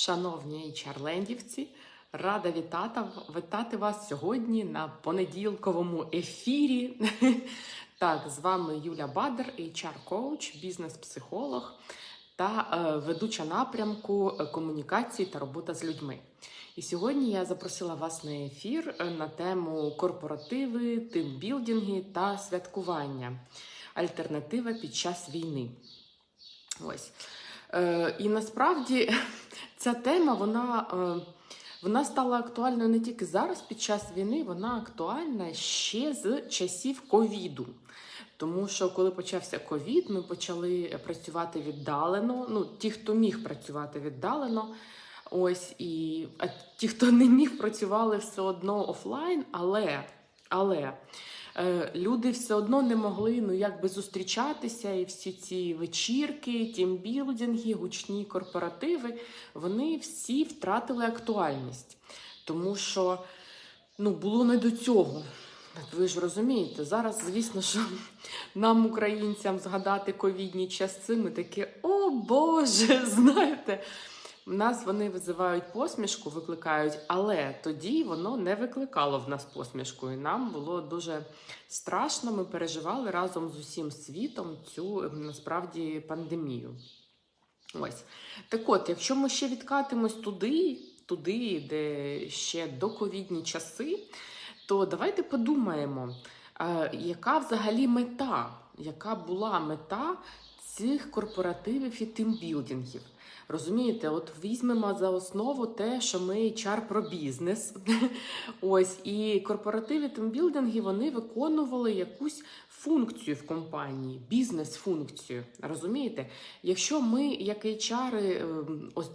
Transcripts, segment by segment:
Шановні HR-лендівці, рада вітати, вітати вас сьогодні на понеділковому ефірі. Так, з вами Юля Бадер, HR-коуч, бізнес-психолог та е, ведуча напрямку е, комунікації та робота з людьми. І сьогодні я запросила вас на ефір е, на тему корпоративи, тимбілдинги та святкування. Альтернатива під час війни. Ось. Е, і насправді ця тема вона, е, вона стала актуальною не тільки зараз під час війни, вона актуальна ще з часів ковіду. Тому що коли почався ковід, ми почали працювати віддалено. Ну, ті, хто міг працювати віддалено. Ось і а ті, хто не міг, працювали все одно офлайн, але, але люди все одно не могли ну якби зустрічатися, і всі ці вечірки, тімбілдинги, гучні корпоративи, вони всі втратили актуальність, тому що ну було не до цього. Ви ж розумієте, зараз, звісно, що нам, українцям, згадати ковідні часи, ми такі, о Боже, знаєте. Нас вони визивають посмішку, викликають, але тоді воно не викликало в нас посмішку. І нам було дуже страшно. Ми переживали разом з усім світом цю насправді пандемію. Ось так от, якщо ми ще відкатимось туди, туди, де ще доковідні часи, то давайте подумаємо, яка взагалі мета, яка була мета цих корпоративів і тимбілдингів. Розумієте, от візьмемо за основу те, що ми чар про бізнес. Ось і корпоративи тимбілдинги вони виконували якусь функцію в компанії, бізнес-функцію. Розумієте? Якщо ми, як HR, ось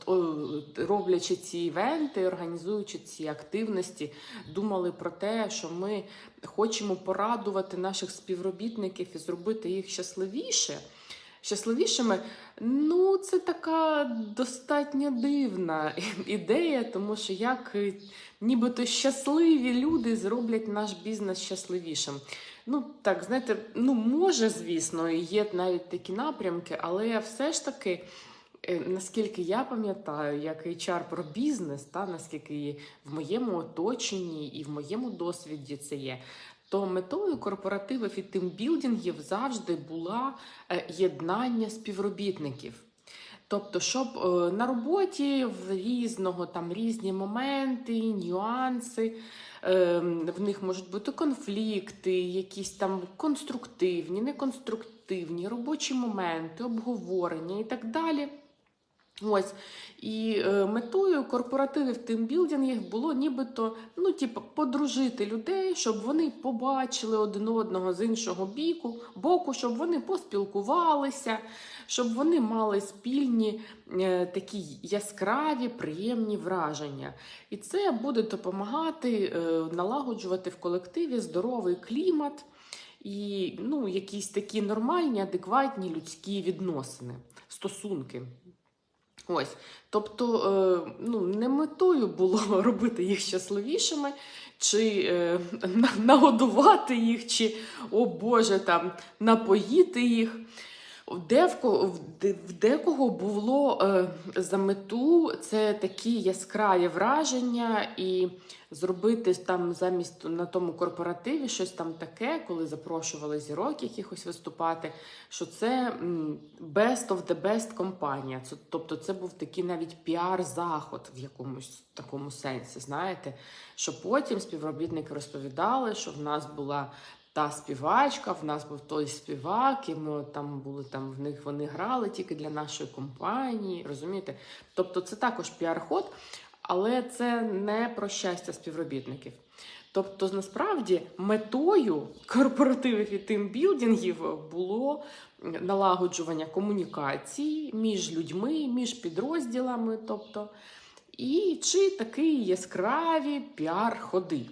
роблячи ці івенти, організуючи ці активності, думали про те, що ми хочемо порадувати наших співробітників і зробити їх щасливіше щасливішими. Ну, це така достатньо дивна ідея, тому що як нібито щасливі люди зроблять наш бізнес щасливішим. Ну, так, знаєте, ну може, звісно, є навіть такі напрямки, але все ж таки. Е, наскільки я пам'ятаю, як HR про бізнес, та наскільки в моєму оточенні і в моєму досвіді це є, то метою корпоративів і тимбілдингів завжди була е, єднання співробітників. Тобто, щоб е, на роботі в різного там різні моменти, нюанси, ем, в них можуть бути конфлікти, якісь там конструктивні, неконструктивні робочі моменти, обговорення і так далі. Ось і е, метою корпоративів тимбілдингів було нібито ну, типу, подружити людей, щоб вони побачили один одного з іншого біку, боку, щоб вони поспілкувалися, щоб вони мали спільні е, такі яскраві, приємні враження. І це буде допомагати е, налагоджувати в колективі здоровий клімат і ну, якісь такі нормальні, адекватні людські відносини, стосунки. Ось, тобто, е, ну, не метою було робити їх щасливішими, чи е, нагодувати їх, чи, о Боже, там напоїти їх. В декого було е, за мету це такі яскраві враження, і зробити там замість на тому корпоративі щось там таке, коли запрошували зірок якихось виступати. Що це best of the best компанія. Тобто, це був такий навіть піар-заход в якомусь такому сенсі. Знаєте, що потім співробітники розповідали, що в нас була та співачка, в нас був той співак, і ми там були там в них вони грали тільки для нашої компанії. Розумієте? Тобто це також піар-ход, але це не про щастя співробітників. Тобто, насправді, метою корпоративів і тимбілдингів було налагоджування комунікації між людьми, між підрозділами, тобто, і чи такі яскраві піар-ходи.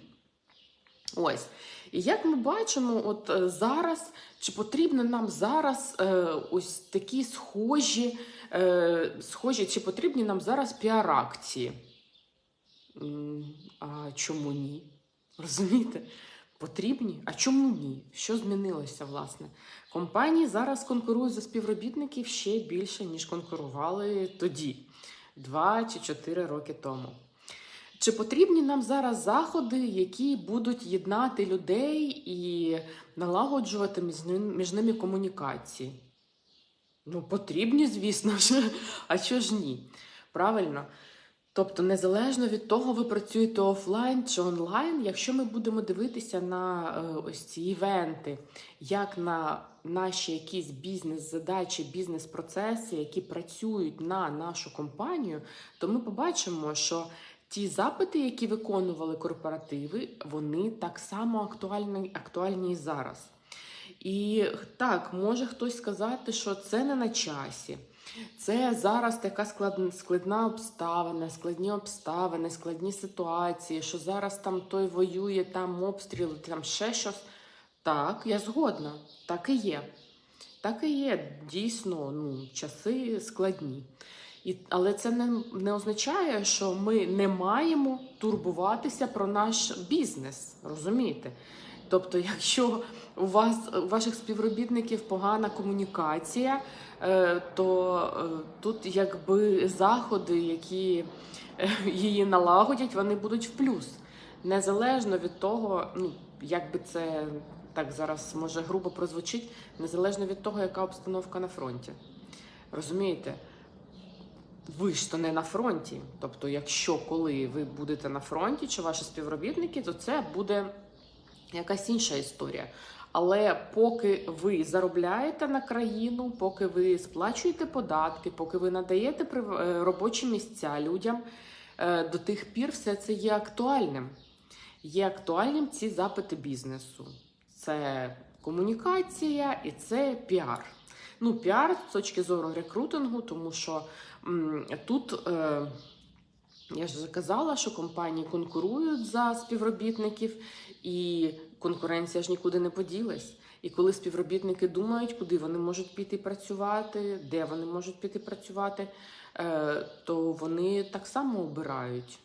Ось. І як ми бачимо, от е, зараз, чи потрібно нам зараз е, ось такі схожі, е, схожі, чи потрібні нам зараз піар-акції? А чому ні? Розумієте? Потрібні? А чому ні? Що змінилося, власне? Компанії зараз конкурують за співробітників ще більше, ніж конкурували тоді. 2 чи 4 роки тому. Чи потрібні нам зараз заходи, які будуть єднати людей і налагоджувати між ними комунікації? Ну, потрібні, звісно ж. А що ж ні? Правильно? Тобто, незалежно від того, ви працюєте офлайн чи онлайн, якщо ми будемо дивитися на е, ось ці івенти, як на наші якісь бізнес-задачі, бізнес-процеси, які працюють на нашу компанію, то ми побачимо, що ті запити, які виконували корпоративи, вони так само актуальні, актуальні і зараз. І так, може хтось сказати, що це не на часі. Це зараз така складна обставина, складні обставини, складні ситуації, що зараз там той воює, там обстріли, там ще щось. Так, я згодна, так і є. Так і є, дійсно, ну, часи складні. І, але це не, не означає, що ми не маємо турбуватися про наш бізнес. Розумієте? Тобто, якщо у вас у ваших співробітників погана комунікація, е, то е, тут якби заходи, які е, її налагодять, вони будуть в плюс. Незалежно від того, ну як би це так зараз може грубо прозвучить, незалежно від того, яка обстановка на фронті. Розумієте? Ви ж то не на фронті. Тобто, якщо коли ви будете на фронті чи ваші співробітники, то це буде якась інша історія. Але поки ви заробляєте на країну, поки ви сплачуєте податки, поки ви надаєте е, робочі місця людям, е, до тих пір все це є актуальним. Є актуальним ці запити бізнесу. Це комунікація і це піар. Ну, піар з точки зору рекрутингу, тому що м, тут. Е, я ж казала, що компанії конкурують за співробітників, і конкуренція ж нікуди не поділась. І коли співробітники думають, куди вони можуть піти працювати, де вони можуть піти працювати, е, то вони так само обирають.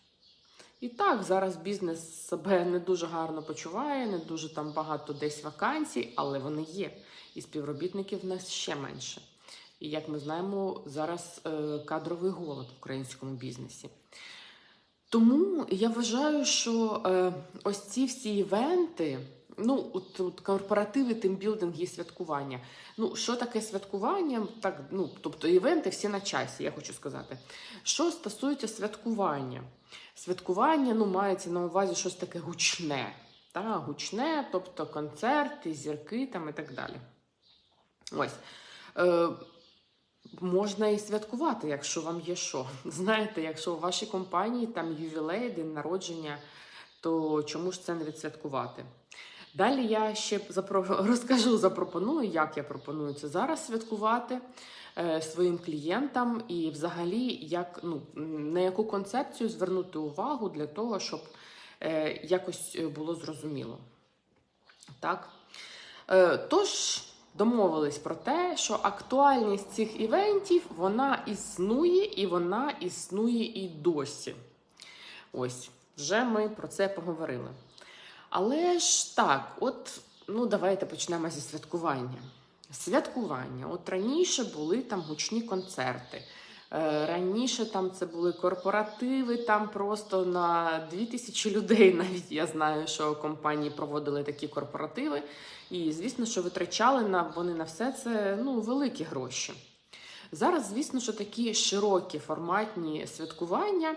І так, зараз бізнес себе не дуже гарно почуває, не дуже там багато десь вакансій, але вони є. І співробітників в нас ще менше. І як ми знаємо, зараз е, кадровий голод в українському бізнесі. Тому я вважаю, що е, ось ці всі івенти, ну, от, от корпоративи, тимбілдинги і святкування. Ну, що таке святкування? Так, ну, тобто івенти всі на часі, я хочу сказати. Що стосується святкування, святкування ну, мається на увазі щось таке гучне. Та, гучне, тобто концерти, зірки там і так далі. Ось. Е, Можна і святкувати, якщо вам є що. Знаєте, якщо у вашій компанії там ювілей, день народження, то чому ж це не відсвяткувати? Далі я ще розкажу, запропоную, як я пропоную це зараз святкувати е, своїм клієнтам і взагалі, як, ну, на яку концепцію звернути увагу для того, щоб е, якось е, було зрозуміло. Так? Тож, домовились про те, що актуальність цих івентів вона існує і вона існує і досі. Ось, вже ми про це поговорили. Але ж так, от, ну давайте почнемо зі святкування. Святкування. От раніше були там гучні концерти. Е, Раніше там це були корпоративи, там просто на 2000 людей. Навіть я знаю, що компанії проводили такі корпоративи. І звісно, що витрачали на вони на все це ну, великі гроші. Зараз, звісно, що такі широкі форматні святкування.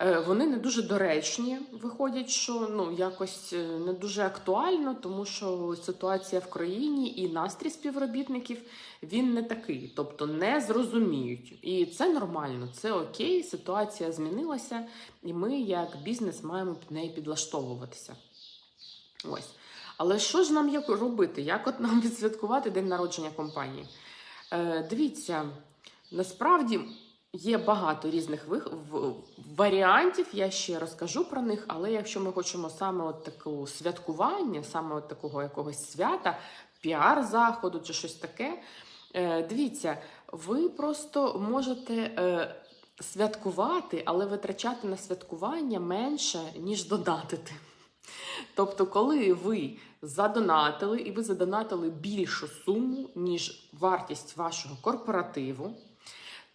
Е, Вони не дуже доречні, виходять, що ну якось е, не дуже актуально, тому що ситуація в країні і настрій співробітників він не такий, тобто не зрозуміють. І це нормально, це окей, ситуація змінилася, і ми, як бізнес, маємо під неї підлаштовуватися. Ось. Але що ж нам як робити? Як от нам відсвяткувати день народження компанії? Е, дивіться, насправді є багато різних варіантів, я ще розкажу про них, але якщо ми хочемо саме от такого святкування, саме от такого якогось свята, піар-заходу чи щось таке, е, дивіться, ви просто можете. Е, Святкувати, але витрачати на святкування менше, ніж донатити. Тобто, коли ви задонатили і ви задонатили більшу суму, ніж вартість вашого корпоративу,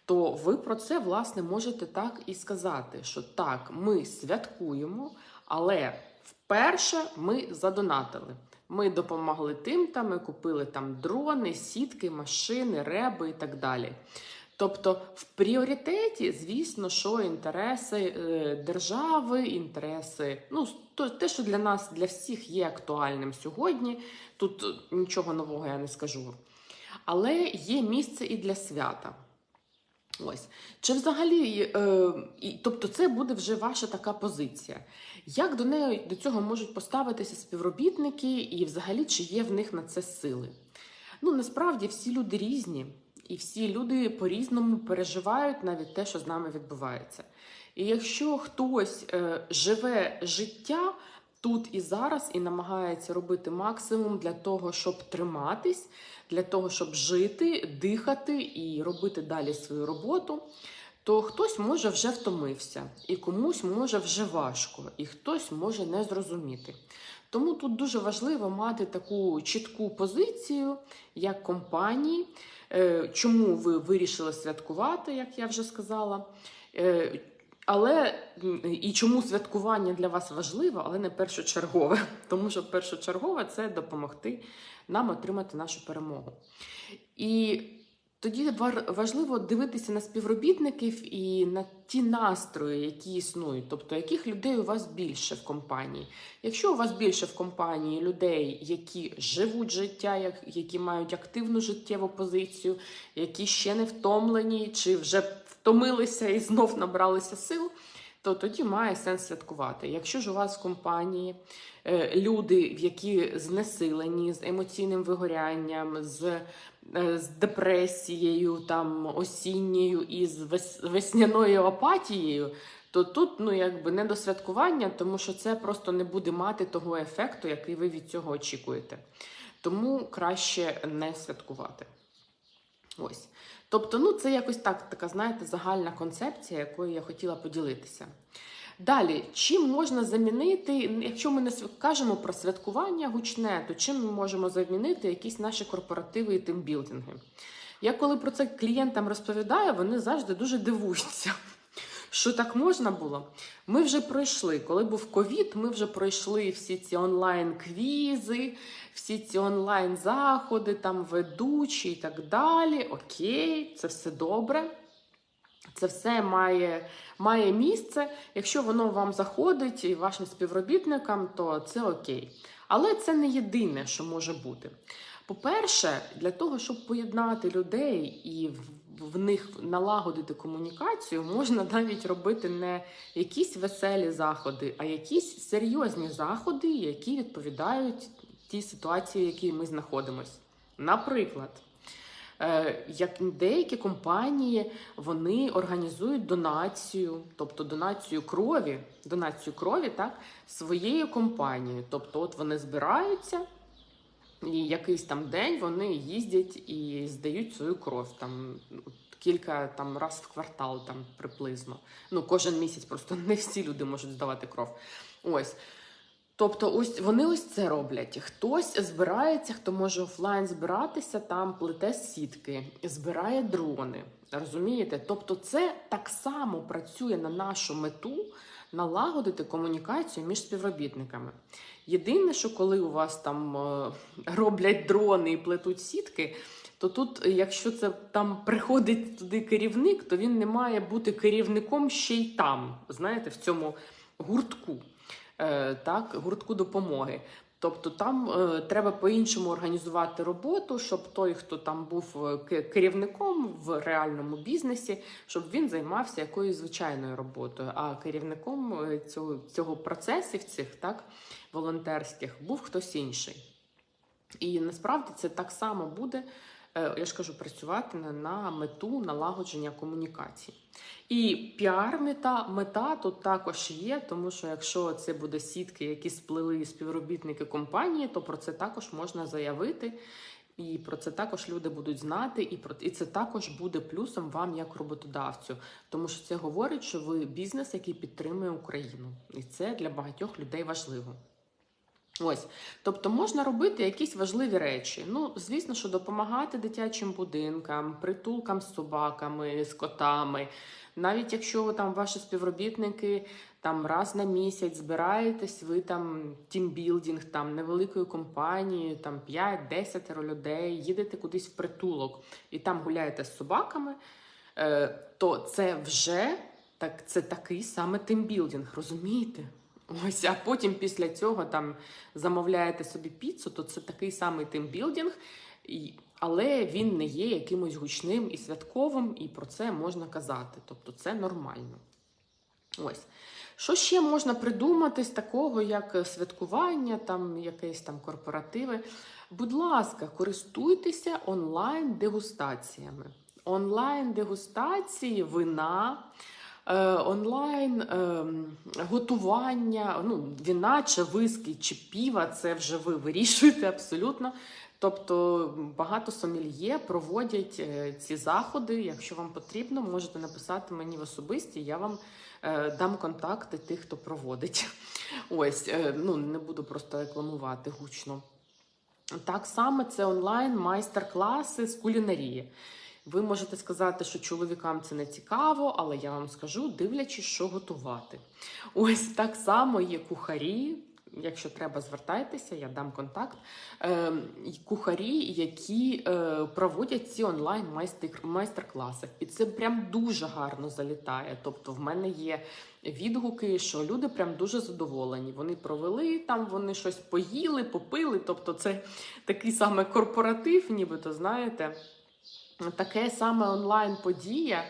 то ви про це власне можете так і сказати, що так, ми святкуємо, але вперше ми задонатили. Ми допомогли тим, там ми купили там дрони, сітки, машини, реби і так далі. Тобто, в пріоритеті, звісно, що інтереси е, держави, інтереси, ну те, що для нас, для всіх є актуальним сьогодні. Тут е, нічого нового я не скажу. Але є місце і для свята. Ось. Чи взагалі, е, і, тобто, це буде вже ваша така позиція. Як до неї до цього можуть поставитися співробітники, і взагалі чи є в них на це сили? Ну, насправді всі люди різні, і всі люди по-різному переживають навіть те, що з нами відбувається. І якщо хтось е, живе життя тут і зараз, і намагається робити максимум для того, щоб триматись, для того, щоб жити, дихати і робити далі свою роботу, то хтось може вже втомився, і комусь може вже важко, і хтось може не зрозуміти. Тому тут дуже важливо мати таку чітку позицію як компанії, е, чому ви вирішили святкувати, як я вже сказала. Але і чому святкування для вас важливо, але не першочергове, тому що першочергове це допомогти нам отримати нашу перемогу. І тоді важливо дивитися на співробітників і на ті настрої, які існують, тобто яких людей у вас більше в компанії. Якщо у вас більше в компанії людей, які живуть життя, які мають активну життєву позицію, які ще не втомлені, чи вже втомилися і знов набралися сил, то тоді має сенс святкувати. Якщо ж у вас в компанії е, люди, які знесилені з емоційним вигорянням, з, е, з депресією, там осінньою і з вес- весняною апатією, то тут ну якби не до святкування, тому що це просто не буде мати того ефекту, який ви від цього очікуєте. Тому краще не святкувати. Ось. Тобто, ну це якось так, така, знаєте, загальна концепція, якою я хотіла поділитися. Далі, чим можна замінити, якщо ми не кажемо про святкування гучне, то чим ми можемо замінити якісь наші корпоративи і тимбілдинги? Я коли про це клієнтам розповідаю, вони завжди дуже дивуються. Що так можна було? Ми вже пройшли, коли був ковід, ми вже пройшли всі ці онлайн-квізи, всі ці онлайн-заходи, там ведучі і так далі. Окей, це все добре. Це все має, має місце. Якщо воно вам заходить і вашим співробітникам, то це окей. Але це не єдине, що може бути. По-перше, для того, щоб поєднати людей і в- них налагодити комунікацію, можна навіть робити не якісь веселі заходи, а якісь серйозні заходи, які відповідають тій ситуації, в якій ми знаходимося. Наприклад, е, як деякі компанії вони організують донацію, тобто донацію крові, донацію крові так, своєю компанією. Тобто, от вони збираються. І якийсь там день вони їздять і здають свою кров там кілька там раз в квартал, там приблизно. Ну, кожен місяць просто не всі люди можуть здавати кров. Ось. Тобто, ось вони ось це роблять. Хтось збирається, хто може офлайн збиратися, там плете сітки, збирає дрони. Розумієте? Тобто, це так само працює на нашу мету налагодити комунікацію між співробітниками. Єдине, що коли у вас там е, роблять дрони і плетуть сітки, то тут, якщо це там приходить туди керівник, то він не має бути керівником ще й там, знаєте, в цьому гуртку, е, так, гуртку допомоги. Тобто там е, треба по-іншому організувати роботу, щоб той, хто там був е, керівником в реальному бізнесі, щоб він займався якоюсь звичайною роботою. А керівником е, цього, цього процесів цих так волонтерських був хтось інший. І насправді це так само буде, я ж кажу, працювати на, на мету налагодження комунікацій. І піар-мета мета тут також є, тому що якщо це буде сітки, які сплели співробітники компанії, то про це також можна заявити. І про це також люди будуть знати, і про і це також буде плюсом вам як роботодавцю, тому що це говорить, що ви бізнес, який підтримує Україну, і це для багатьох людей важливо. Ось, тобто можна робити якісь важливі речі. Ну, звісно, що допомагати дитячим будинкам, притулкам з собаками, з котами. Навіть якщо там ваші співробітники там раз на місяць збираєтесь, ви там тімбілдинг, там невеликою компанією, там 5-10 людей, їдете кудись в притулок і там гуляєте з собаками, е, то це вже так, це такий саме тимбілдинг, розумієте? Ось, а потім після цього там замовляєте собі піцу, то це такий самий тимбілдинг, але він не є якимось гучним і святковим, і про це можна казати. Тобто це нормально. Ось. Що ще можна придумати з такого, як святкування, там якісь там корпоративи? Будь ласка, користуйтеся онлайн-дегустаціями. Онлайн-дегустації вина, онлайн ем, готування, ну, вина чи виски, чи піва, це вже ви вирішуєте абсолютно. Тобто багато сомельє проводять е, ці заходи. Якщо вам потрібно, можете написати мені в особисті, я вам е, дам контакти тих, хто проводить. Ось, е, ну не буду просто рекламувати гучно. Так само це онлайн майстер-класи з кулінарії. Ви можете сказати, що чоловікам це не цікаво, але я вам скажу, дивлячись, що готувати. Ось так само є кухарі. Якщо треба, звертайтеся, я дам контакт. Е, кухарі, які е, проводять ці онлайн майстер- майстер-класи. І це прям дуже гарно залітає. Тобто, в мене є відгуки, що люди прям дуже задоволені. Вони провели там, вони щось поїли, попили. Тобто, це такий саме корпоратив, нібито знаєте. Таке саме онлайн-подія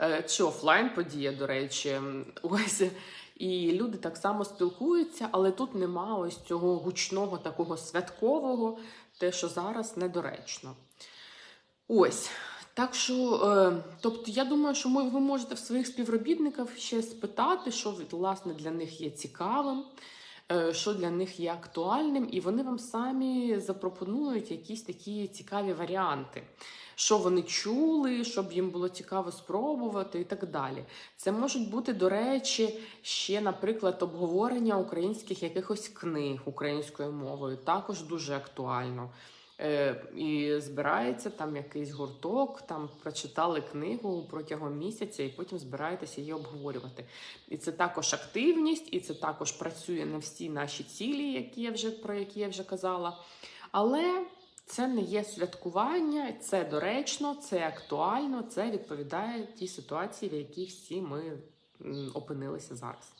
е, чи офлайн-подія, до речі. Ось. І люди так само спілкуються, але тут нема ось цього гучного, такого святкового, те, що зараз недоречно. Ось. Так що, е, тобто, я думаю, що ви можете в своїх співробітників ще спитати, що власне для них є цікавим, що для них є актуальним, і вони вам самі запропонують якісь такі цікаві варіанти, що вони чули, щоб їм було цікаво спробувати і так далі. Це можуть бути, до речі, ще, наприклад, обговорення українських якихось книг українською мовою, також дуже актуально. Е, і збирається там якийсь гурток, там прочитали книгу протягом місяця, і потім збираєтеся її обговорювати. І це також активність, і це також працює на всі наші цілі, які я вже про які я вже казала. Але це не є святкування, це доречно, це актуально, це відповідає тій ситуації, в якій всі ми опинилися зараз.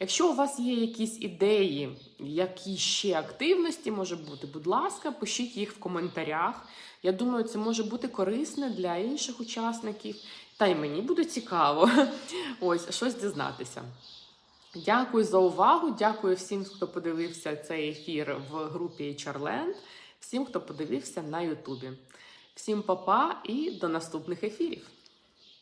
Якщо у вас є якісь ідеї, які ще активності може бути, будь ласка, пишіть їх в коментарях. Я думаю, це може бути корисне для інших учасників. Та й мені буде цікаво ось щось дізнатися. Дякую за увагу. Дякую всім, хто подивився цей ефір в групі HRLand, всім, хто подивився на Ютубі. Всім па-па і до наступних ефірів.